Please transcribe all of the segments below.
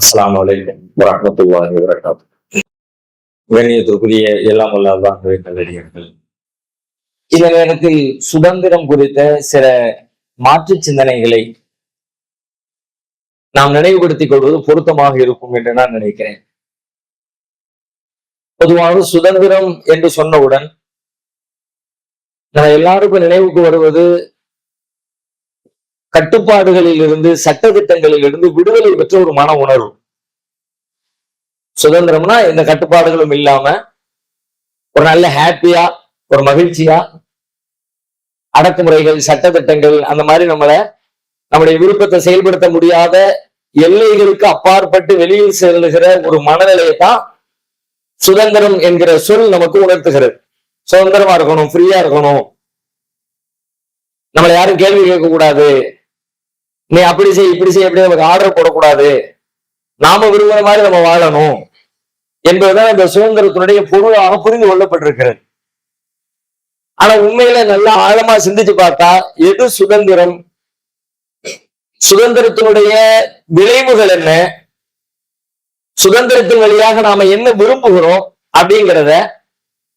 அஸ்லாம் அலைக்கும் வரஹ்மத்துல்லாஹி வரகாத்து கண்ணியத்திற்குரிய எல்லாம் வல்ல அல்லாஹ்வே நல்லடியார்கள். இந்த நேரத்தில் சுதந்திரம் குறித்த சில மாற்று சிந்தனைகளை நாம் நினைவுபடுத்திக் கொள்வது பொருத்தமாக இருக்கும் என்று நான் நினைக்கிறேன். பொதுவாக சுதந்திரம் என்று சொன்னவுடன் நம்ம எல்லாருக்கும் நினைவுக்கு வருவது கட்டுப்பாடுகளில் இருந்து சட்டத்திட்டங்களில் இருந்து விடுதலை பெற்ற ஒரு மன உணர்வு. சுதந்திரம்னா எந்த கட்டுப்பாடுகளும் இல்லாம ஒரு நல்ல ஹாப்பியா ஒரு மகிழ்ச்சியா அடக்குமுறைகள் சட்டத்திட்டங்கள் அந்த மாதிரி நம்மள நம்முடைய விருப்பத்தை செயல்படுத்த முடியாத எல்லைகளுக்கு அப்பாற்பட்டு வெளியில் செல்லுகிற ஒரு மனநிலையை தான் சுதந்திரம் என்கிற சொல் நமக்கு உணர்த்துகிறது. சுதந்திரமா இருக்கணும் ஃப்ரீயா இருக்கணும். நம்மளை யாரும் கேள்வி கேட்க கூடாது நீ அப்படி செய் இப்படி செய் அப்படி நமக்கு ஆர்டர் போடக்கூடாது. நாம விரும்புற மாதிரி நம்ம வாழணும் என்பதுதான் இந்த சுதந்திரத்தினுடைய பொருளாக புரிந்து கொள்ளப்பட்டிருக்கிறது. ஆனா உண்மையில நல்லா ஆழமா சிந்திச்சு பார்த்தா எது சுதந்திரம்? சுதந்திரத்தினுடைய விளைவுகள் என்ன? சுதந்திரத்தின் வழியாக நாம என்ன விரும்புகிறோம் அப்படிங்கிறத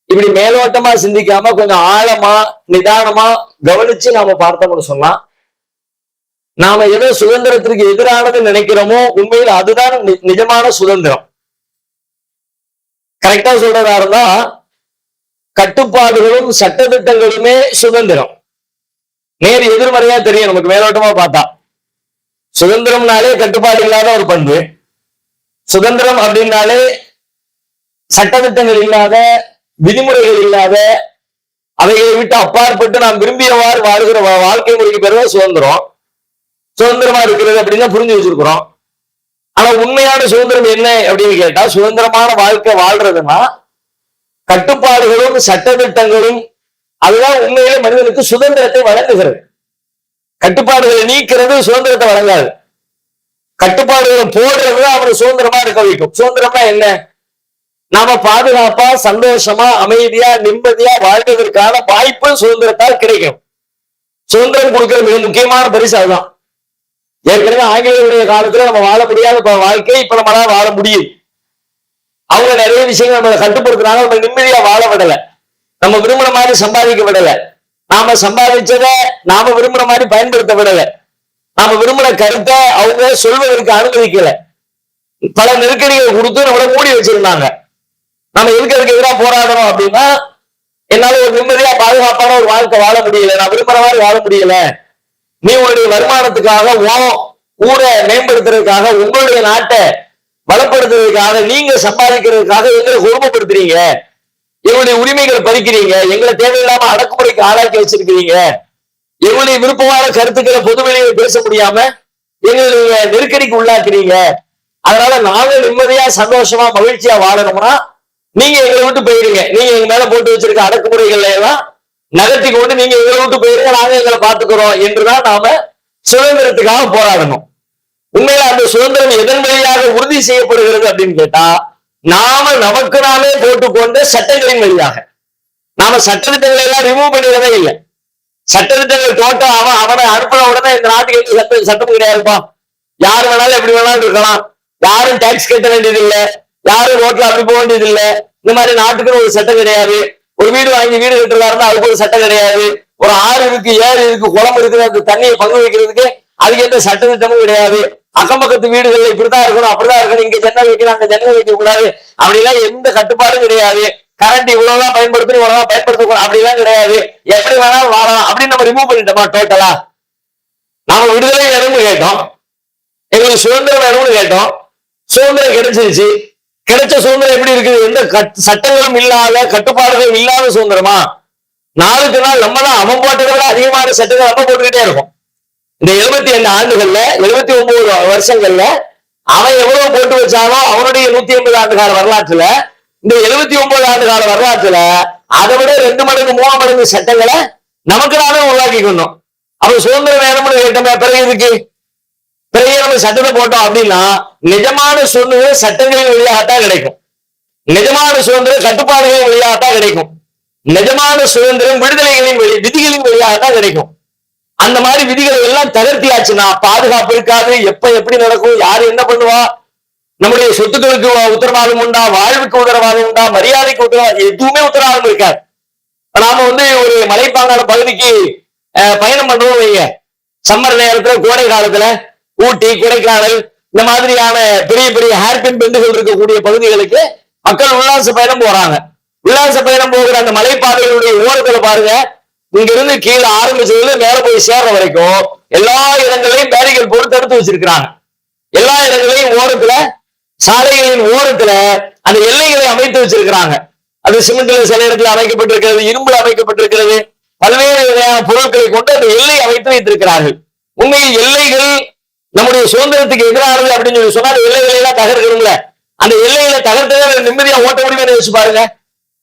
இப்படி மேலோட்டமா சிந்திக்காம கொஞ்சம் ஆழமா நிதானமா கவனிச்சு நாம பார்த்தோம்னு சொன்னா நாம எதோ சுதந்திரத்திற்கு எதிரானது நினைக்கிறோமோ உண்மையில் அதுதான் நி- நிஜமான சுதந்திரம். கரெக்டா சொல்றதா இருந்தா கட்டுப்பாடுகளும் சட்டத்திட்டங்களுமே சுதந்திரம். நேர் எதிர்மறையா தெரியும் நமக்கு மேலோட்டமா பார்த்தா. சுதந்திரம்னாலே கட்டுப்பாடு இல்லாத ஒரு பண்பு. சுதந்திரம் அப்படின்னாலே சட்டத்திட்டங்கள் இல்லாத விதிமுறைகள் இல்லாத அவைகளை விட்டு அப்பாற்பட்டு நாம் விரும்பியவாறு வாழ்கிற வா- வாழ்க்கை முறைக்கு பெறுவது சுதந்திரம். சுதந்திரமா இருக்கிறது அப்படின்னு தான் புரிஞ்சு வச்சிருக்கிறோம். ஆனா உண்மையான சுதந்திரம் என்ன அப்படின்னு கேட்டா சுதந்திரமான வாழ்க்கை வாழ்றதுன்னா கட்டுப்பாடுகளும் சட்டத்திட்டங்களும் அதுதான் உண்மையிலே மனிதனுக்கு சுதந்திரத்தை வழங்குகிறது. கட்டுப்பாடுகளை நீக்கிறது சுதந்திரத்தை வழங்காது. கட்டுப்பாடுகளை போடுறது தான் அவனை சுதந்திரமா இருக்க வைக்கும். சுதந்திரமா என்ன? நாம பாதுகாப்பா சந்தோஷமா அமைதியா நிம்மதியா வாழ்வதற்கான வாய்ப்பு சுதந்திரத்தால் கிடைக்கும். சுதந்திரம் கொடுக்கிற மிக முக்கியமான பரிசு அதுதான். ஏற்கனவே ஆங்கிலேயருடைய காலத்துல நம்ம வாழ முடியாத வாழ்க்கை இப்ப நம்மளால வாழ முடியும். அவங்க நிறைய விஷயங்கள் நம்மளை கட்டுப்படுத்துறாங்க நம்ம நிம்மதியா வாழ விடல. நம்ம விரும்புற மாதிரி சம்பாதிக்க விடல. நாம சம்பாதிச்சத நாம விரும்புற மாதிரி பயன்படுத்த விடல. நாம விரும்புற கருத்தை அவங்க சொல்வதற்கு அனுமதிக்கல. பல நெருக்கடிகள் கொடுத்து நம்மளை மூடி வச்சிருந்தாங்க. நம்ம இருக்கிறதுக்கு எதிராக போராடணும் அப்படின்னா என்னால ஒரு நிம்மதியா பாதுகாப்பான ஒரு வாழ்க்கை வாழ முடியல. நான் விரும்புற மாதிரி வாழ முடியல. நீ உன்னுடைய வருமானத்துக்காக உன் ஊரை மேம்படுத்துறதுக்காக உங்களுடைய நாட்டை பலப்படுத்துறதுக்காக நீங்க சம்பாதிக்கிறதுக்காக எங்களை குடும்பப்படுத்துறீங்க எங்களுடைய உரிமைகளை பறிக்கிறீங்க. எங்களை தேவையில்லாம அடக்குமுறைக்கு ஆளாக்கி வச்சிருக்கிறீங்க. எங்களுடைய விருப்பமான கருத்துக்களை பொதுவெளியில் பேச முடியாம எங்களை நெருக்கடிக்கு உள்ளாக்குறீங்க. அதனால நாங்க நிம்மதியா சந்தோஷமா மகிழ்ச்சியா வாழணும்னா நீங்க எங்களை விட்டு போயிருங்க. நீங்க எங்க மேல போட்டு வச்சிருக்க அடக்குமுறைகள்ல எல்லாம் நகர்த்தி கொண்டு நீங்க எங்களை விட்டு போயிருங்க நாங்க எங்களை பாத்துக்கிறோம் என்றுதான் நாம சுதந்திரத்துக்காக போராடணும். உண்மையில அந்த சுதந்திரம் எதன் வழியாக உறுதி செய்யப்படுகிறது அப்படின்னு கேட்டா நாம நமக்கு நாமே போட்டுக்கொண்ட சட்டங்களின் வழியாக. நாம சட்டத்திட்டங்களை எல்லாம் ரிமூவ் பண்ணிடவே இல்லை. சட்டத்திட்டங்கள் டோட்டல் அவன் அவனை அனுப்பின உடனே இந்த நாட்டுக்கு சட்ட சட்டம் சட்டம் கிடையாதுப்பா. யார் வேணாலும் எப்படி வேணாலும் இருக்கலாம். யாரும் டாக்ஸ் கட்ட வேண்டியது இல்லை யாரும் ரோட்ல அப்படி போக வேண்டியது இல்லை இந்த மாதிரி நாட்டுக்குன்னு ஒரு சட்டம் கிடையாது. ஒரு வீடு வாங்கி வீடு கட்டுறாருன்னா அதுக்கு ஒரு சட்டம் கிடையாது. ஒரு ஆறு இருக்கு ஏரி இருக்கு குளம் இருக்குது அந்த தண்ணியை பங்கு வைக்கிறதுக்கு அதுக்கு எந்த சட்ட திட்டமும் கிடையாது. அக்கம் பக்கத்து வீடுகள்ல இப்படிதான் இருக்கணும் அப்படிதான் இருக்கணும் இங்க ஜன்னல் வைக்கணும் அங்க ஜன்னல் வைக்க கூடாது அப்படிலாம் எந்த கட்டுப்பாடும் கிடையாது. கரண்ட் இவ்வளவுதான் பயன்படுத்தணும் இவ்வளவுதான் பயன்படுத்தக்கூடாது. அப்படிலாம் கிடையாது. எப்படி வேணாலும் வாழலாம். அப்படின்னு நம்ம ரிமூவ் பண்ணிட்டோமா டோட்டலா நாம விடுதலை வேணும்னு கேட்டோம். எங்களுக்கு சுதந்திரம் வேணும்னு கேட்டோம். சுதந்திரம் கிடைச்சிருச்சு. கிடைச்ச சுதந்திரம் எப்படி இருக்குது? எந்த கட்- சட்டங்களும் இல்லாத கட்டுப்பாடுகளும் இல்லாத சுதந்திரமா? நாளுக்கு நாள் நம்ம தான் அவன் போட்டதை விட அதிகமான சட்டங்கள் நம்ம போட்டுக்கிட்டே இருக்கும். இந்த எழுபத்தி ரெண்டு ஆண்டுகள்ல எழுபத்தி ஒன்பது வருஷங்கள்ல அவன் எவ்வளவு போட்டு வச்சானோ அவனுடைய நூத்தி ஐம்பது ஆண்டு கால வரலாற்றுல இந்த எழுபத்தி ஒன்பது ஆண்டு கால வரலாற்றுல அதை விட ரெண்டு மடங்கு மூணு மடங்கு சட்டங்களை நமக்கு நாமே உருவாக்கி கொண்டோம். அவன் சுதந்திரம் வேணும்னு கேட்டோமே பிறகு இதுக்கு பிறகு நம்ம சட்டத்தை போட்டோம் அப்படின்னா நிஜமான சுதந்திரம் சட்டங்களின் வழியாகத்தான் கிடைக்கும். நிஜமான சுதந்திரம் கட்டுப்பாடுகளின் வழியாகத்தான் கிடைக்கும். நிஜமான சுதந்திரம் விடுதலைகளின் வழி விதிகளின் வழியாகத்தான் கிடைக்கும். அந்த மாதிரி விதிகளை எல்லாம் தகர்த்தியாச்சுன்னா பாதுகாப்பு இருக்காது எப்ப எப்படி நடக்கும் யாரு என்ன பண்ணுவா நம்முடைய சொத்துக்களுக்கு உத்தரவாதம் உண்டா வாழ்வுக்கு உத்தரவாதம் உண்டா மரியாதைக்கு உத்தரவாதம் எதுவுமே உத்தரவாதம் இருக்காது. நாம வந்து ஒரு மலைப்பாங்கான பகுதிக்கு பயணம் பண்றோம் வைங்க. சம்மர் நேரத்துல கோடை காலத்துல ஊட்டி கொடைக்கானல் இந்த மாதிரியான பெரிய பெரிய ஹேர்பின் பெண்டுகள் இருக்கக்கூடிய பகுதிகளுக்கு மக்கள் உல்லாச பயணம் போறாங்க. உல்லாச பயணம் போகிற அந்த மலைப்பாதைகளுடைய ஓரத்துல பாருங்க. இங்க இருந்து கீழே ஆரம்பிச்சதுல மேல போய் சேர்ற வரைக்கும் எல்லா இடங்களையும் பேரிகள் போட்டு தடுத்து வச்சிருக்கிறாங்க. எல்லா இடங்களையும் ஓரத்துல சாலைகளின் ஓரத்துல அந்த எல்லைகளை அமைத்து வச்சிருக்கிறாங்க. அது சிமெண்ட்ல சில இடத்துல அமைக்கப்பட்டிருக்கிறது இரும்புல அமைக்கப்பட்டிருக்கிறது. பல்வேறு வகையான பொருட்களை கொண்டு அந்த எல்லை அமைத்து வைத்திருக்கிறார்கள். உண்மையில் எல்லைகள் நம்முடைய சுதந்திரத்துக்கு எதிரானது அப்படின்னு சொல்லி சொன்னா அந்த எல்லைகளை எல்லாம் தகர்க்கணும்ல. அந்த எல்லைகளை தகர்த்ததை நிம்மதியா ஓட்ட முடியும்னு யோசிச்சு பாருங்க.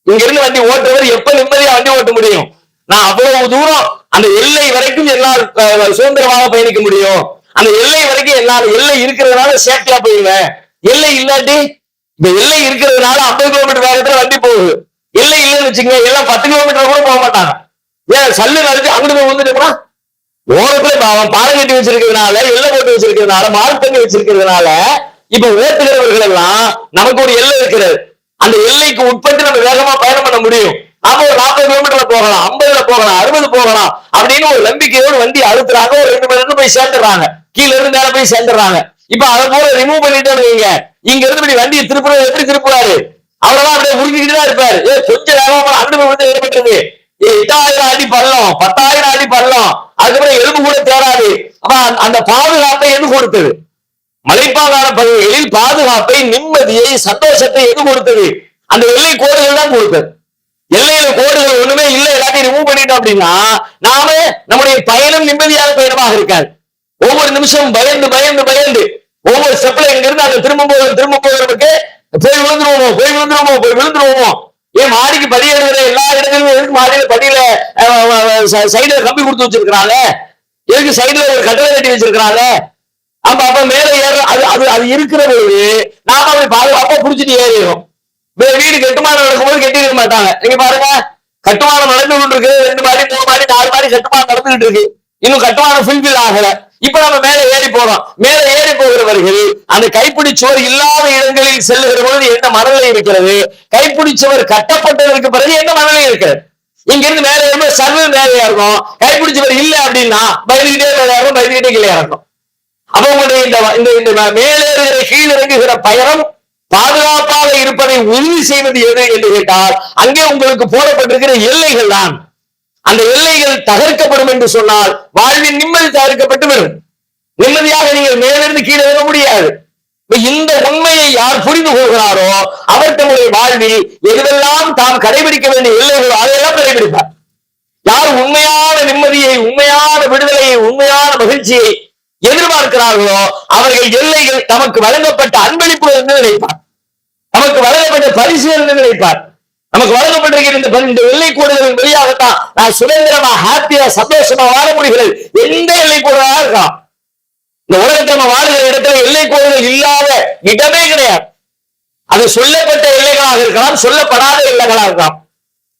இங்க இருந்து வண்டி ஓட்டுறவர் எப்ப நிம்மதியா வண்டி ஓட்ட முடியும்? நான் அவ்வளவு தூரம் அந்த எல்லை வரைக்கும் என்னால் சுதந்திரமாக பயணிக்க முடியும். அந்த எல்லை வரைக்கும் என்னால் எல்லை இருக்கிறதுனால சேஃப்டியா போயிடுவேன். எல்லை இல்லாட்டி இந்த எல்லை இருக்கிறதுனால ஐம்பது கிலோமீட்டர் வேகத்துல வண்டி போகுது. எல்லை இல்லைன்னு வச்சுங்க எல்லாம் பத்து கிலோமீட்டர் கூட போக மாட்டாங்க. ஏன் சல்லு நடத்தி அங்கிட்டு போய் வந்துட்டு ஓரத்துல இப்ப அவன் பாலம் கட்டி வச்சிருக்கிறதுனால எல்லை போட்டு வச்சிருக்கிறதுனால மார்த்தங்க வச்சிருக்கிறதுனால இப்ப ஓட்டுகிறவர்கள் எல்லாம் நமக்கு ஒரு எல்லை இருக்கிறது. அந்த எல்லைக்கு உட்பட்டு நம்ம வேகமா பயணம் பண்ண முடியும். நாம ஒரு நாற்பது கிலோமீட்டர்ல போகலாம் ஐம்பதுல போகலாம் அறுபது போகலாம் அப்படின்னு ஒரு நம்பிக்கையோடு வண்டி அழுத்துறாங்க. ஒரு ரெண்டு மணி நேரம் போய் சேர்ந்துடுறாங்க. கீழ இருந்து மேல போய் சேர்ந்துடுறாங்க. இப்ப அதை போல ரிமூவ் பண்ணிட்டு வைங்க. இங்க இருந்து இப்படி வண்டியை திருப்புறது எப்படி திருப்புவாரு அவரெல்லாம் அப்படியே உருக்கிட்டு தான் இருப்பாரு. ஏ கொஞ்சம் வேகமா அங்கிட்டு போய் ஏற்பட்டது எட்டாயிரம் அடி பள்ளம் பத்தாயிரம் அதுக்கப்புறம் எலும்பு கூட தேராது அப்ப அந்த- பாதுகாப்பை எது கொடுத்தது? மலைப்பாங்கான பகுதிகளில் பாதுகாப்பை நிம்மதியை சந்தோஷத்தை எது கொடுத்தது? அந்த எல்லை கோடுகள் தான் கொடுத்தது. எல்லையில கோடுகள் ஒண்ணுமே இல்லை எல்லாத்தையும் ரிமூவ் பண்ணிட்டோம் அப்படின்னா நாம நம்முடைய பயணம் நிம்மதியான பயணமாக இருக்காது. ஒவ்வொரு நிமிஷம் பயந்து பயந்து பயந்து ஒவ்வொரு ஸ்டெப்ல இங்க இருந்து அங்க திரும்ப போகிற திரும்ப போகிறதுக்கு போய் விழுந்துருவோமோ போய் விழுந்துருவோமோ போய் விழுந்துருவோமோ? ஏன் மாடிக்கு படி எழுதுற எல்லா இடங்களிலும் எதுக்கு மாடியில படியில சைடுல கம்பி கொடுத்து வச்சிருக்கிறாங்க? எதுக்கு சைடுல ஒரு கட்டளை கட்டி வச்சிருக்கிறாங்க? அப்ப அப்ப மேல ஏற அது அது அது இருக்கிற பொழுது நாம அப்படி பாதுகாப்பா புடிச்சிட்டு ஏறிடும் வீடு கட்டுமானம் நடக்கும்போது கட்டிருக்க மாட்டாங்க. நீங்க பாருங்க கட்டுமானம் நடந்து கொண்டு இருக்கு. ரெண்டு மாடி மூணு மாடி நாலு மாடி கட்டுமானம் நடந்துகிட்டு இருக்கு. இன்னும் கட்டுமானம் ஃபுல்பில் ஆகல. இப்ப நம்ம மேல ஏறி போறோம். மேல ஏறி போகிறவர்கள் அந்த கைப்பிடிச்சவர் இல்லாத இடங்களில் செல்லுகிற பொழுது என்ன மனநிலை இருக்கிறது? கைப்பிடிச்சவர் கட்டப்பட்டதற்கு பிறகு என்ன மனநிலை இருக்கிறது? இங்க இருந்து மேல ஏறும்போது சர்வ மேலே இருக்கும் கைப்பிடிச்சவர் இல்ல அப்படின்னா பயந்துகிட்டே மேலே இருக்கும் பயந்துகிட்டே கீழே இறங்கும் அப்ப உங்களுடைய இந்த இந்த இந்த மேலேறுகிற கீழிறங்குகிற பயணம் பாதுகாப்பாக இருப்பதை உறுதி செய்வது எது என்று கேட்டால் அங்கே உங்களுக்கு போடப்பட்டிருக்கிற எல்லைகள் தான். அந்த எல்லைகள் தகர்க்கப்படும் என்று சொன்னால் வாழ்வின் நிம்மதி தகர்க்கப்பட்டு விடும். நிம்மதியாக நீங்கள் மேலிருந்து கீழே வர முடியாது. இந்த உண்மையை யார் புரிந்து கொள்கிறாரோ அவர் தம்முடைய வாழ்வில் எதுவெல்லாம் தாம் கடைபிடிக்க வேண்டிய எல்லைகளோ அதையெல்லாம் கடைபிடிப்பார். யார் உண்மையான நிம்மதியை உண்மையான விடுதலையை உண்மையான மகிழ்ச்சியை எதிர்பார்க்கிறார்களோ அவர்கள் எல்லைகள் தமக்கு வழங்கப்பட்ட அன்பளிப்பு என்று நினைப்பார். நமக்கு வழங்கப்பட்ட பரிசு என்று நினைப்பார். நமக்கு வழங்கப்பட்டிருக்கிற இந்த பரி- இந்த எல்லை கோடுகளின் வழியாகத்தான் நான் சுதந்திரமா ஹாப்பியா சந்தோஷமா வாழ முடிகிறது. எந்த எல்லை கோடுகளா இருக்கலாம். இந்த உலகத்தில் நம்ம வாழ்கிற இடத்துல எல்லை கூடுதல் இல்லாத இடமே கிடையாது. அது சொல்லப்பட்ட எல்லைகளாக இருக்கலாம் சொல்லப்படாத எல்லைகளாக இருக்கலாம்.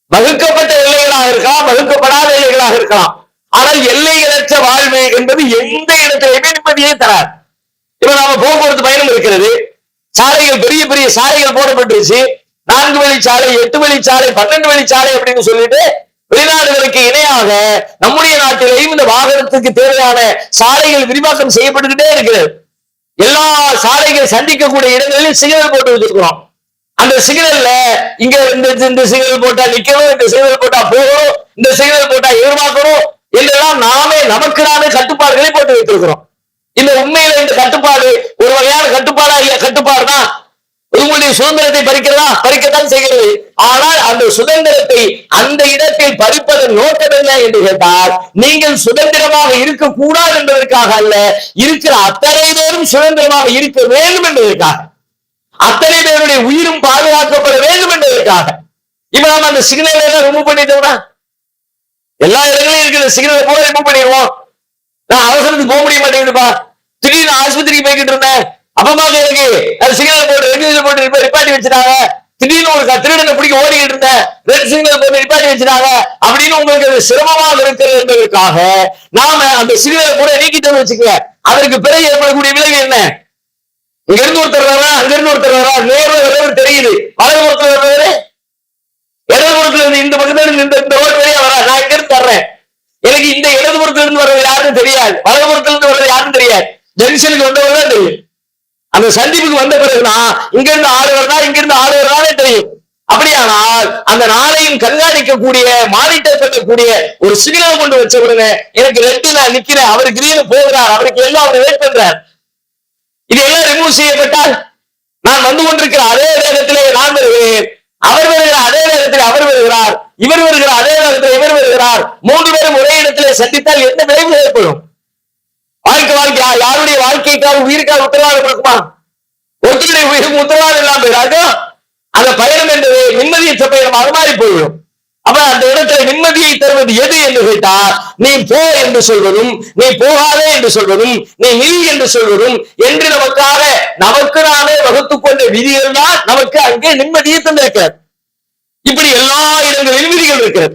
வகுக்கப்பட்ட எல்லைகளாக இருக்கலாம் வகுக்கப்படாத எல்லைகளாக இருக்கலாம். ஆனால் எல்லைகளற்ற வாழ்வு என்பது எந்த இடத்திலையுமே நிம்மதியே தராது. இப்ப நாம போக்குவரத்து பயணம் இருக்கிறது. சாலைகள் பெரிய பெரிய சாலைகள் போடப்பட்டுருச்சு. நான்கு வழிச்சாலை சாலை எட்டு வழிச்சாலை சாலை பன்னெண்டு வழிச்சாலை சாலை அப்படின்னு சொல்லிட்டு வெளிநாடுகளுக்கு இணையாக நம்முடைய நாட்டிலேயும் இந்த வாகனத்துக்கு தேவையான சாலைகள் விரிவாக்கம் செய்யப்பட்டுக்கிட்டே இருக்கிறது எல்லா சாலைகள் சந்திக்கக்கூடிய இடங்களிலும் சிக்னல் போட்டு வச்சிருக்கிறோம். அந்த சிக்னல்ல இங்க இந்த இந்த சிக்னல் போட்டா நிக்கணும் இந்த சிக்னல் போட்டா போகணும் இந்த சிக்னல் போட்டா எதிர்பார்க்கணும் என்றெல்லாம் நாமே நமக்கு நாமே கட்டுப்பாடுகளை போட்டு வைத்திருக்கிறோம். இந்த உண்மையில இந்த கட்டுப்பாடு ஒரு வகையான கட்டுப்பாடா இல்ல கட்டுப்பாடு தான் உங்களுடைய சுதந்திரத்தை பறிக்கிறதா? பறிக்கத்தான் செய்கிறது. ஆனால் அந்த சுதந்திரத்தை அந்த இடத்தில் பறிப்பதன் நோக்கம் என்ன என்று கேட்டால் நீங்கள் சுதந்திரமாக இருக்கக்கூடாது என்பதற்காக அல்ல இருக்கிற அத்தனை பேரும் சுதந்திரமாக இருக்க வேண்டும் என்பதற்காக. அத்தனை பேருடைய உயிரும் பாதுகாக்கப்பட வேண்டும் என்பதற்காக. இப்ப நாம அந்த சிக்னல் எல்லாம் ரிமூவ் பண்ணிட்டோம்னா? எல்லா இடங்களிலும் இருக்கிற சிக்னலை கூட ரிமூவ் பண்ணிடுவோம். நான் அவசரத்துக்கு போக முடிய மாட்டேங்குதுப்பா. திடீர்னு ஆஸ்பத்திரிக்கு போய்கிட்டு இருந்தேன். அப்பமாக எனக்கு அது சிக்னல் போட்டு ரெட் சிக்னல் போட்டு நிப்பாட்டி வச்சிட்டாங்க. திடீர்னு ஒரு திருடனை பிடிக்க ஓடிக்கிட்டு இருந்தேன் ரெட் சிக்னல் போட்டு நிப்பாட்டி வச்சிட்டாங்க. அப்படின்னு உங்களுக்கு அது சிரமமாக இருக்கிறது என்பதற்காக நாம அந்த சிக்னலை கூட நீக்கிட்டோம்னு வச்சுக்கோங்க. அதற்கு பிறகு ஏற்படக்கூடிய விளைவு என்ன? இங்க இருந்து ஒருத்தர் வரா அங்க இருந்து ஒருத்தர் வரா நேரில் வரவர் தெரியுது. வலது புறத்துல வரவர் இடது இருந்து இந்த பக்கத்துல இருந்து இந்த இந்த ரோடு வழியா வரா நான் இங்க இருந்து வர்றேன். எனக்கு இந்த இடது புறத்துல இருந்து வர்றது யாருன்னு தெரியாது. வலது புறத்துல இருந்து வர்றது யாருன்னு தெரியாது. ஜங்ஷனுக்கு வந்தவங்க தான் தெரியும். அந்த சந்திப்புக்கு வந்த பிறகுதான் இங்க இருந்து ஆறு தான் இங்க இருந்து தெரியும். அப்படியானால் அந்த நாளையும் கண்காணிக்கக்கூடிய மானிட்டர் பண்ணக்கூடிய ஒரு சிக்னல் கொண்டு வச்ச உடனே எனக்கு ரெட்டு நான் நிக்கிறேன் அவர் கிரீன் போகிறார் அவருக்கு எல்லாம் அவர் வெயிட் பண்றார். இது எல்லாம் ரிமூவ் செய்யப்பட்டால் நான் வந்து கொண்டிருக்கிற அதே நேரத்திலே நான் வருகிறேன் அவர் வருகிற அதே நேரத்தில் அவர் வருகிறார். இவர் வருகிற அதே நேரத்தில் இவர் வருகிறார். மூன்று பேரும் ஒரே இடத்திலே சந்தித்தால் என்ன விளைவு ஏற்படும்? வாழ்க்கை வாழ்க்கை. யாருடைய வாழ்க்கைக்காக உயிருக்காக உத்தரவாதம் கொடுக்குமா? ஒருத்தருடைய உயிருக்கு உத்தரவாதம் இல்லாம போயிடாதோ. அந்த பயணம் என்பது நிம்மதியற்ற பயணமாக மாறி போயிடும் அப்ப அந்த இடத்துல நிம்மதியை தருவது எது என்று கேட்டால் நீ போ என்று சொல்வதும் நீ போகாதே என்று சொல்வதும் நீ நில் என்று சொல்வதும் என்று நமக்காக நமக்கு நாமே வகுத்து கொண்ட விதிகள் தான் நமக்கு அங்கே நிம்மதியை தந்திருக்கிறது. இப்படி எல்லா இடங்களிலும் விதிகள் இருக்கிறது.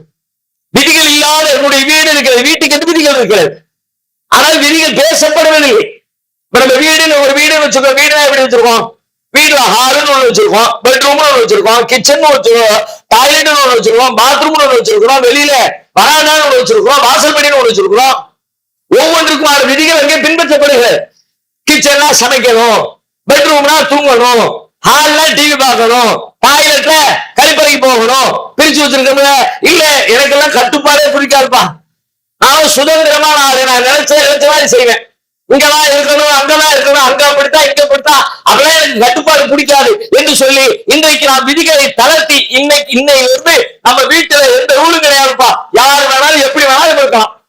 விதிகள் இல்லாத என்னுடைய வீடு இருக்கிறது வீட்டுக்கு என்று விதிகள் இருக்கிறது? ஆனால் விதிகள் பேசப்படவில்லை. நம்ம வீடுன்னு ஒரு வீடு வச்சிருக்கோம் வீடு எப்படி வச்சிருக்கோம்? வீட்டுல ஹாலுன்னு ஒண்ணு வச்சிருக்கோம் பெட்ரூம்னு ஒண்ணு வச்சிருக்கோம் கிச்சன் வச்சிருக்கோம் டாய்லெட்னு ஒண்ணு வச்சிருக்கோம் பாத்ரூம்னு ஒண்ணு வச்சிருக்கோம் வெளியில வராண்டான்னு ஒண்ணு வச்சிருக்கோம் வாசல் படின்னு ஒண்ணு வச்சிருக்கோம் ஒவ்வொன்றுக்கும் ஆறு விதிகள் அங்கே பின்பற்றப்படுகிறது. கிச்சன்ல சமைக்கணும் பெட்ரூம்னா தூங்கணும் ஹால்ல டிவி பார்க்கணும் டாய்லெட்ல கழிப்பறைக்கு போகணும் பிரிச்சு வச்சிருக்கோம்ல? இல்ல எனக்கெல்லாம் கட்டுப்பாடே பிடிக்காதுப்பா. நான் சுதந்திரமான ஆளு நான் நினைச்ச நினைச்ச மாதிரி செய்வேன். இங்கதான் இருக்கணும் அங்கதான் இருக்கணும் அங்க அப்படித்தா இங்க அப்படித்தா அதெல்லாம் எனக்கு கட்டுப்பாடு பிடிக்காது என்று சொல்லி இன்றைக்கு நான் விதிகளை தளர்த்தி இன்னைக்கு இன்னையிலிருந்து நம்ம வீட்டுல எந்த ரூலும் கிடையாதுப்பா. யார் வேணாலும் எப்படி வேணாலும் இருக்கலாம்.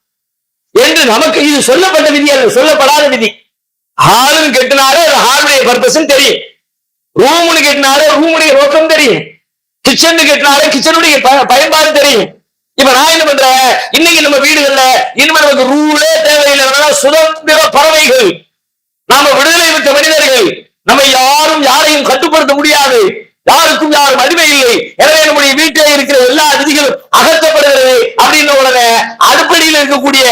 என்று நமக்கு இது சொல்லப்பட்ட விதி அல்ல சொல்லப்படாத விதி. ஹாலுன்னு கெட்டினாலே அது ஹாலுடைய பர்பஸ் தெரியும். ரூம்னு கெட்டினாலே ரூமுடைய நோக்கம் தெரியும். கிச்சன் கெட்டினாலே கிச்சனுடைய ப- பயன்பாடு தெரியும். இப்ப நான் என்ன பண்றேன்? இன்னைக்கு நம்ம வீடுகள்ல இனிமே நமக்கு ரூலே தேவையில்லை. சுதந்திர பறவைகள். நாம விடுதலை பெற்ற மனிதர்கள். நம்ம யாரும் யாரையும் கட்டுப்படுத்த முடியாது. யாருக்கும் யாரும் அடிமை இல்லை. எனவே நம்முடைய வீட்டில் இருக்கிற எல்லா விதிகளும் அகற்றப்படுகிறது அப்படின்ன உடனே அடுப்படியில் இருக்கக்கூடிய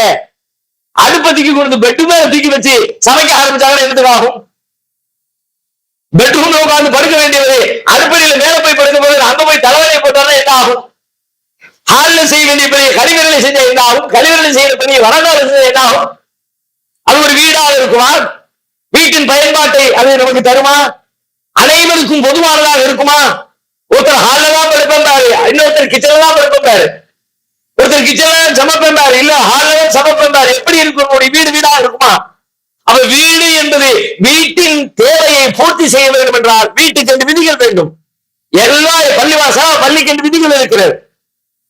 அடுப்பத்திக்கு கொண்டு பெட்டு மேல தூக்கி வச்சு சமைக்க ஆரம்பிச்சாங்கன்னா என்னத்துக்கு ஆகும்? பெட்ரூம்ல உட்கார்ந்து படுக்க வேண்டியது. அடுப்படியில மேல போய் படுக்கும் போது அங்க போய் தலைவலியை போட்டாலும் என்ன ஆகும்? ஹாலில் செய்ய வேண்டிய பெரிய கழிவறையில செஞ்ச என்ன ஆகும் கழிவறையில செய்யற பெரிய வரலாறு செஞ்ச என்ன ஆகும் அது ஒரு வீடாக இருக்குமா? வீட்டின் பயன்பாட்டை அது நமக்கு தருமா? அனைவருக்கும் பொதுவானதாக இருக்குமா? ஒருத்தர் ஹாலில் தான் படுப்பாரு இன்னொருத்தர் கிச்சன்ல தான் படுப்பாரு ஒருத்தர் கிச்சன்ல சமைப்பாரு இல்ல ஹாலில் தான் சமைப்பாரு எப்படி இருக்கும்? வீடு வீடாக இருக்குமா? அவ வீடு என்பது வீட்டின் தேவையை பூர்த்தி செய்ய வேண்டும் என்றால் வீட்டுக்கு ரெண்டு விதிகள் வேண்டும். எல்லா பள்ளிவாசா பள்ளிக்கு விதிகள் இருக்கிறது.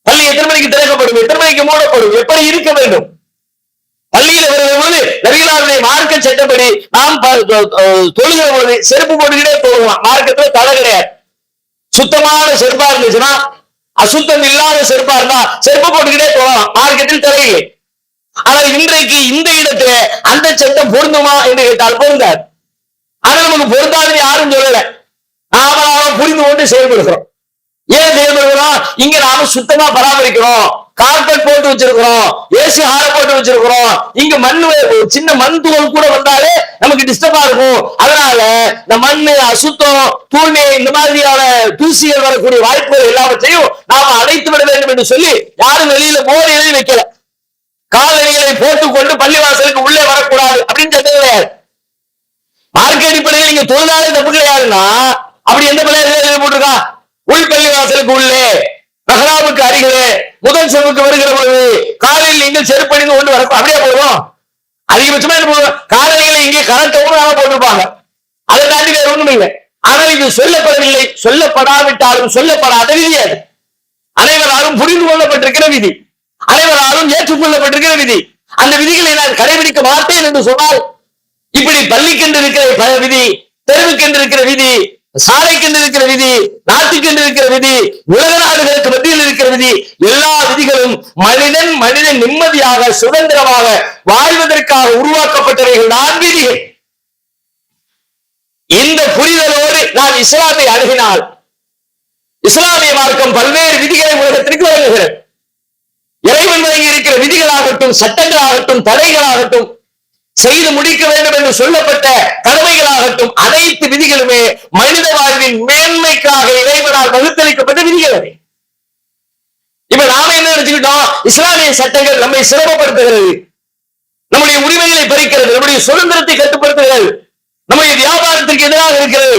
பள்ளி எத்தனை மணிக்கு திறக்கப்படும்? எத்தனை மணிக்கு மூடப்படும்? எப்படி இருக்க வேண்டும்? பள்ளியில வருகிற பொழுது நபிகளாருடைய மார்க்க சட்டப்படி நாம் தொ- தொழுகிற பொழுது செருப்பு போட்டுக்கிட்டே போகலாம் மார்க்கத்துல தலை கிடையாது. சுத்தமான செருப்பா இருந்துச்சுன்னா அசுத்தம் இல்லாத செருப்பா இருந்தா செருப்பு போட்டுக்கிட்டே போகலாம் மார்க்கத்தில் தடையில்லை ஆனால் இன்றைக்கு இந்த இடத்துல அந்த சட்டம் பொருந்துமா என்று கேட்டால் பொருந்தாது. ஆனா நமக்கு பொருந்தாதுன்னு யாரும் சொல்லல. நாம நாம புரிந்து கொண்டு செயல்படுகிறோம். ஏன் செயல்படுகிறோம் இங்க நாம சுத்தமா பராமரிக்கிறோம். கார்பெட் போட்டு வச்சிருக்கிறோம். ஏசி ஹார போட்டு வச்சிருக்கிறோம். இங்க மண் ஒரு சின்ன மண் துகள் கூட வந்தாலே நமக்கு டிஸ்டர்பா இருக்கும். அதனால இந்த மண் அசுத்தம் தூய்மை இந்த மாதிரியான தூசிகள் வரக்கூடிய வாய்ப்புகள் எல்லாவற்றையும் நாம அழைத்து விட வேண்டும் என்று சொல்லி யாரும் வெளியில போர் வைக்கல. காலணிகளை போட்டுக்கொண்டு பள்ளிவாசலுக்கு உள்ளே வரக்கூடாது அப்படின்னு சட்டம் கிடையாது மார்க் அடிப்படையில் நீங்க தொழிலாளர் தப்பு கிடையாதுன்னா அப்படி எந்த பிள்ளை போட்டிருக்கா? உள் பள்ளிவாசலுக்கு உள்ளே மஹராமுக்கு அருகிலே முதல் செவுக்கு வருகிற பொழுது காலையில் நீங்கள் செருப்பணிந்து கொண்டு வர அப்படியே போடுவோம். அதிகபட்சமா என்ன போடுவோம்? காலையில இங்கே கரண்ட் நாம போட்டிருப்பாங்க. அதை தாண்டி வேற ஒண்ணும் இல்லை. ஆனால் இது சொல்லப்படவில்லை. சொல்லப்படாவிட்டாலும் சொல்லப்படாத விதி அது. அனைவராலும் புரிந்து கொள்ளப்பட்டிருக்கிற விதி. அனைவராலும் ஏற்றுக்கொள்ளப்பட்டிருக்கிற விதி. அந்த விதிகளை நான் கடைபிடிக்க மாட்டேன் என்று சொன்னால் இப்படி பள்ளிக்கென்று இருக்கிற விதி தெருவுக்கென்று இருக்கிற விதி சாலைக்கென்று இருக்கிற விதி நாட்டுக்கென்று இருக்கிற விதி உலக நாடுகளுக்கு மத்தியில் இருக்கிற விதி எல்லா விதிகளும் மனிதன் மனிதன் நிம்மதியாக சுதந்திரமாக வாழ்வதற்காக உருவாக்கப்பட்டவைகள் நான் விதிகள். இந்த புரிதலோடு நான் இஸ்லாத்தை அணுகினால் இஸ்லாமிய மார்க்கம் பல்வேறு விதிகளை உலகத்திற்கு வழங்குகிறது. இறைவன் வழங்கி இருக்கிற விதிகளாகட்டும் சட்டங்களாகட்டும் தடைகளாகட்டும் செய்து முடிக்க வேண்டும் என்று சொல்லப்பட்ட கடமைகளாகட்டும் அனைத்து விதிகளுமே மனித வாழ்வின் மேன்மைக்காக இறைவனால் வகுத்தளிக்கப்பட்ட விதிகள் அவை. இப்ப நாம என்ன நினைச்சுக்கிட்டோம்? இஸ்லாமிய சட்டங்கள் நம்மை சிரமப்படுத்துகிறது. நம்முடைய உரிமைகளை பறிக்கிறது நம்முடைய சுதந்திரத்தை கட்டுப்படுத்துகிறது நம்முடைய வியாபாரத்திற்கு எதிராக இருக்கிறது.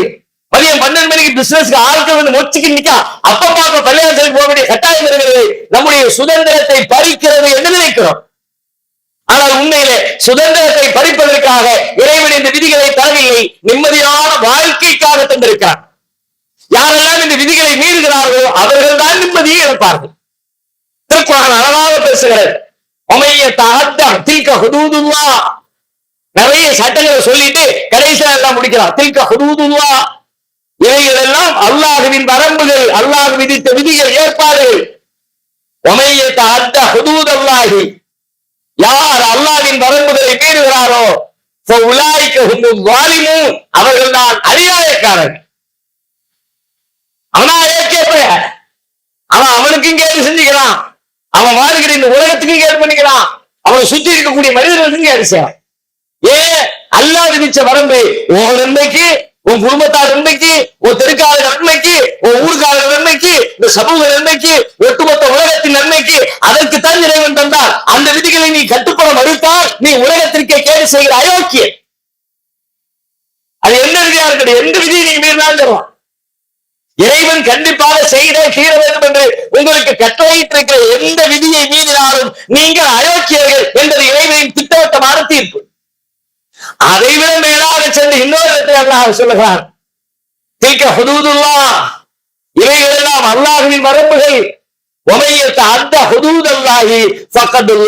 மதியம் பன்னெண்டு மணிக்கு பிசினஸ்க்கு ஆட்கள் வந்து மொச்சிக்கு நிக்கா அப்ப பாப்ப கல்யாணத்துக்கு போக வேண்டிய கட்டாயம் இருக்கிறது. நம்முடைய சுதந்திரத்தை பறிக்கிறது என்று நினைக்கிறோம். ஆனால் உண்மையிலே சுதந்திரத்தை பறிப்பதற்காக இறைவன் இந்த விதிகளை தரவில்லை. நிம்மதியான வாழ்க்கைக்காக தந்திருக்கிறார். யாரெல்லாம் இந்த விதிகளை மீறுகிறார்களோ அவர்கள் தான் நிம்மதியை இழப்பார்கள். திருக்குறள் அழகாக பேசுகிறது நிறைய சட்டங்களை சொல்லிட்டு கடைசியா எல்லாம் முடிக்கிறார் தில்க ஹுதூதுல்லா. இவைகள் எல்லாம் அல்லாஹுவின் வரம்புகள் அல்லாஹ் விதித்த விதிகள் ஏற்பாடுகள். உமைய தகத்த ஹுதூதல்லாஹி. யார் அல்லாவின் வரம்புகளை மீறுகிறாரோ அவர்கள் தான் அநியாயக்காரர்கள் அவனா ஏற்கேப்ப அவன் அவனுக்கும் கேட்டு செஞ்சுக்கிறான். அவன் வாழ்கிற இந்த உலகத்துக்கும் கேட்டு பண்ணிக்கிறான். அவனை சுத்தி இருக்கக்கூடிய மனிதர்களுக்கும் கேட்டு செய்யறான். ஏ அல்லாஹ் விதிச்ச வரம்பு? உன் நன்மைக்கு உன் குடும்பத்தார் நன்மைக்கு உன் தெருக்கால நன்மைக்கு உன் ஊர்கால நன்மைக்கு இந்த சமூக நன்மைக்கு ஒட்டுமொத்த உலகத்தின் நன்மைக்கு அதற்கு தான் இறைவன் தந்தார். அந்த விதிகளை நீ கட்டுப்பட மறுத்தால் நீ உலகத்திற்கே கேடு செய்கிற அயோக்கிய அது எந்த விதியா இருக்கட்டும்? எந்த விதியை நீங்க மீறினாலும் தருவான் இறைவன் கண்டிப்பாக செய்த தீர வேண்டும் என்று உங்களுக்கு கட்டளையிட்டிருக்கிற எந்த விதியை மீறினாலும் நீங்கள் அயோக்கியர்கள் என்பது இறைவனின் திட்டவட்டமான தீர்ப்பு அதைவிட மேலாக சென்று இன்னொரு இடத்தில் அல்லாஹ் சொல்லுகிறான் தீக்க ஹுதூதுல்லா. இவைகளெல்லாம் அல்லாஹுவின் வரம்புகள் உமையத்த அந்த ஹுதூதல்லாஹி ஃபக்கதுல்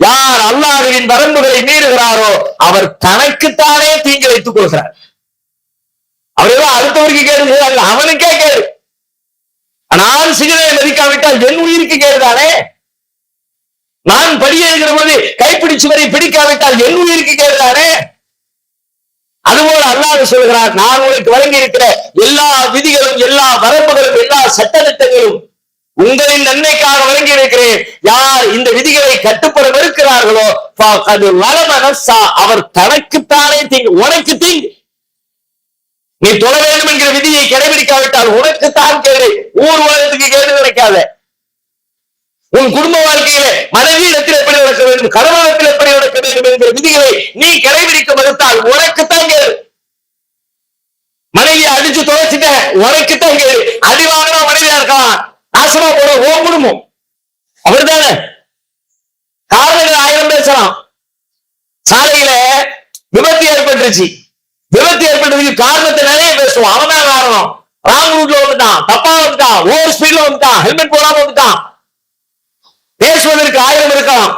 யார் அல்லாஹுவின் வரம்புகளை மீறுகிறாரோ அவர் தனக்குத்தானே தீங்கு வைத்துக் கொள்கிறார். அவரெல்லாம் அடுத்தவருக்கு கேடு செய்யறாங்க அவனுக்கே கேடு. நான் சிகரை மதிக்காவிட்டால் என் உயிருக்கு கேடுதானே? நான் படி எழுகிற போது கைப்பிடிச்சு வரை பிடிக்காவிட்டால் என் உயிருக்கு கேட்டாரே அதுபோல அல்லாஹ் சொல்கிறார் நான் உனக்கு வழங்கி இருக்கிற எல்லா விதிகளும் எல்லா வரம்புகளும் எல்லா சட்டத்திட்டங்களும் உங்களின் நன்மைக்காக வழங்கி இருக்கிறேன் யார் இந்த விதிகளை கட்டுப்பட மறுக்கிறார்களோ அது லலமனசா அவர் தனக்குத்தானே தீங்கு உனக்கு தீங்கு. நீ தொழ வேண்டும் என்கிற விதியை கடைபிடிக்காவிட்டால் உனக்குத்தான் கேடு. ஊர் உலகத்துக்கு கேடு கிடைக்காத. உன் குடும்ப வாழ்க்கையில மனைவியிடத்தில் எப்படி நடக்க வேண்டும் கணவனத்தில் எப்படி நடக்க வேண்டும் என்கிற விதிகளை நீ கடைபிடிக்க மறுத்தால் உனக்குத்தான் கேடு. மனைவியை அடிச்சு துவைச்சிட்ட உனக்குத்தான் கேடு. அடி மனைவியா இருக்கலாம். நாசமா போட ஓ குடும்பம். அவர்தானே? காரணங்கள் ஆயிரம் பேசலாம். சாலையில விபத்து ஏற்பட்டுருச்சு. விபத்து ஏற்பட்டதுக்கு காரணத்தை நிறைய பேசுவோம். அவன் தான் காரணம். ராங் ரூட்ல வந்துட்டான் தப்பா வந்துட்டான் ஓவர் ஸ்பீட்ல வந்துட்டான் ஹெல்மெட் போடாம வந்துட்டான். பேசுவதற்கு ஆயிரம் இருக்கலாம்.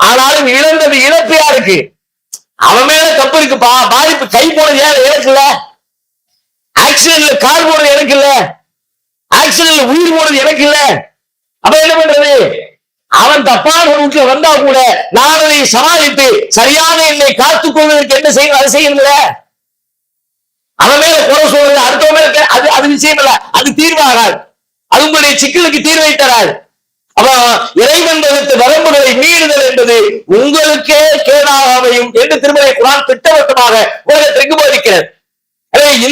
ஆனாலும் இழந்தது இழப்பு யாருக்கு அவன் மேல தப்பு இருக்கு. பாதிப்பு கை போனது ஏன் எனக்கு இல்ல ஆக்சிடென்ட்ல கால் போனது எனக்கு இல்ல. ஆக்சிடென்ட்ல உயிர் போனது எனக்கு இல்ல. அப்ப என்ன பண்றது? அவன் தப்பான ரூட்ல வந்தா கூட நான் அதை சமாளித்து சரியான என்னை காத்துக் கொள்வதற்கு என்ன செய்யணும் அதை செய்யணும்ல அவன் மேல குறை சொல்றது அடுத்தவன் மேல அது அது விஷயம் இல்ல. அது தீர்வாகாது. அது உங்களுடைய சிக்கலுக்கு தீர்வை தராது. இறைவன் வகுத்த வரம்புகளை மீறுதல் என்பது உங்களுக்கே கேடாக அமையும் என்று திருமலை குரான் திட்டவட்டமாக உலகத்திற்கு போதிக்கிறது.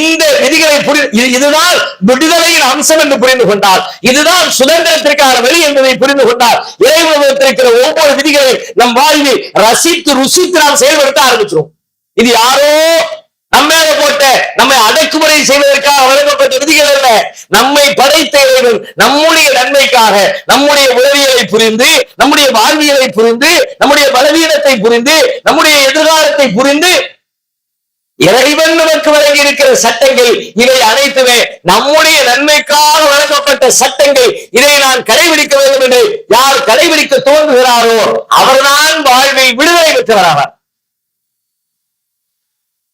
இந்த விதிகளை புரி இதுதான் விடுதலையின் அம்சம் என்று புரிந்து கொண்டால் இதுதான் சுதந்திரத்திற்கான வழி என்பதை புரிந்து கொண்டால் இறைவனத்திற்கிற ஒவ்வொரு விதிகளை நம் வாழ்வில் ரசித்து ருசித்து நாம் செயல்படுத்த ஆரம்பிச்சிடும் இது யாரோ நம்ம போட்ட நம்மை அடக்குமுறை செய்வதற்காக வழங்கப்பட்ட விதிகள் அல்ல நம்மை படைத்த இறைவன் நம்முடைய நன்மைக்காக நம்முடைய உளவியலை புரிந்து நம்முடைய வாழ்வியலை புரிந்து நம்முடைய பலவீனத்தை புரிந்து நம்முடைய எதிர்காலத்தை புரிந்து இறைவன் நமக்கு வழங்கி இருக்கிற சட்டங்கள் இவை அனைத்துமே நம்முடைய நன்மைக்காக வழங்கப்பட்ட சட்டங்கள். இதை நான் கடைபிடிக்க வேண்டும் என்று யார் கடைபிடிக்க தோன்றுகிறாரோ அவர்தான் வாழ்வை விடுதலை பெற்றவராவார்.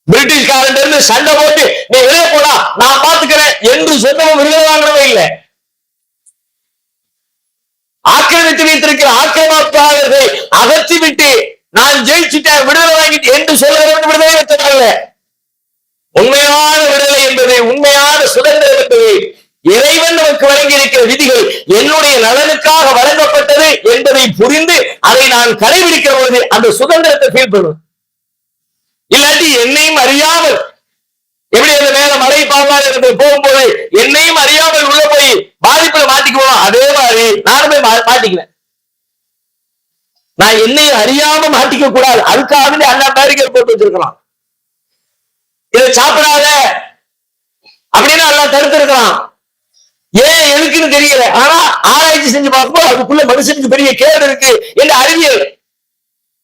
பிரிட்டிஷ்காரன் இருந்து சண்டை போட்டு நீ வெளியே போடா நான் பாத்துக்கிறேன் என்று சொன்னவன் விருது வாங்கினவே இல்லை. ஆக்கிரமித்து வைத்திருக்கிற ஆக்கிரமிப்பாளர்களை அகற்றிவிட்டு நான் ஜெயிச்சுட்டேன் விடுதலை வாங்கிட்டு என்று சொல்லுகிறவன் விடுதலை பெற்றவர்கள் உண்மையான விடுதலை என்பது உண்மையான சுதந்திரம் என்பது இறைவன் நமக்கு வழங்கி இருக்கிற விதிகள் என்னுடைய நலனுக்காக வழங்கப்பட்டது என்பதை புரிந்து அதை நான் கடைபிடிக்கிற பொழுது அந்த சுதந்திரத்தை ஃபீல் பண்ணுவேன். இல்லாட்டி என்னையும் அறியாமல் எப்படி அந்த மேல மலை பாங்காக இருந்து போகும்போது என்னையும் அறியாமல் உள்ள போய் பாதிப்புல மாட்டிக்குவோம் அதே மாதிரி நானும் போய் மா- மாட்டிக்குவேன். நான் என்னையும் அறியாம மாட்டிக்க கூடாது. அதுக்காக அண்ணா பேரிக்கர் போட்டு வச்சிருக்கலாம். இதை சாப்பிடாத. அப்படின்னு எல்லாம் தடுத்திருக்கலாம் ஏன் எதுக்குன்னு தெரியல. ஆனா ஆராய்ச்சி செஞ்சு பார்க்கும்போது அதுக்குள்ள மனுஷனுக்கு பெரிய கேடு இருக்கு. என்று அறிவியல்.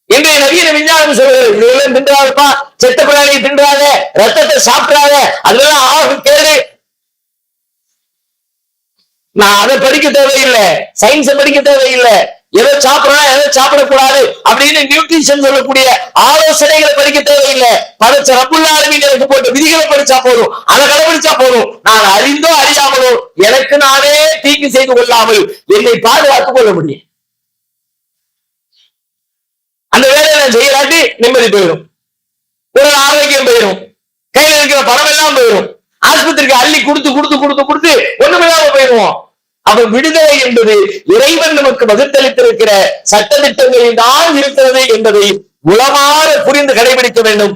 இன்றைய நவீன விஞ்ஞானம் சொல்லுது. தின்றாதப்பா. செத்த பிராணியை தின்றாத. ரத்தத்தை சாப்பிடாத. அதெல்லாம் ஆகும் கேடு நான் அதை படிக்க தேவையில்லை. சயின்ஸை படிக்க தேவையில்லை. எதை சாப்பிடலாம் எதை சாப்பிடக்கூடாது அப்படின்னு நியூட்ரிஷன் சொல்லக்கூடிய ஆலோசனைகளை படிக்க தேவையில்லை. படைச்ச ரப்புல்லா எனக்கு போட்ட விதிகளை படிச்சா போதும். அதை கடைபிடிச்சா போதும். நான் அறிந்தோ அறியாமலோ எனக்கு நானே தீங்கு செய்து கொள்ளாமல் என்னை பாதுகாத்துக் கொள்ள முடியும். அந்த வேலையை நான் செய்யலாட்டி நிம்மதி போயிடும். உடல் ஆரோக்கியம் போயிடும் கையில இருக்கிற பணம் எல்லாம் போயிடும் ஆஸ்பத்திரிக்கு அள்ளி கொடுத்து கொடுத்து கொடுத்து கொடுத்து ஒண்ணுமில்லாம போயிடுவோம். அப்ப விடுதலை என்பது இறைவன் நமக்கு வகுத்தளித்திருக்கிற சட்டத்திட்டங்களில் தான் இருக்கிறது என்பதை உளமாற புரிந்து கடைபிடிக்க வேண்டும்.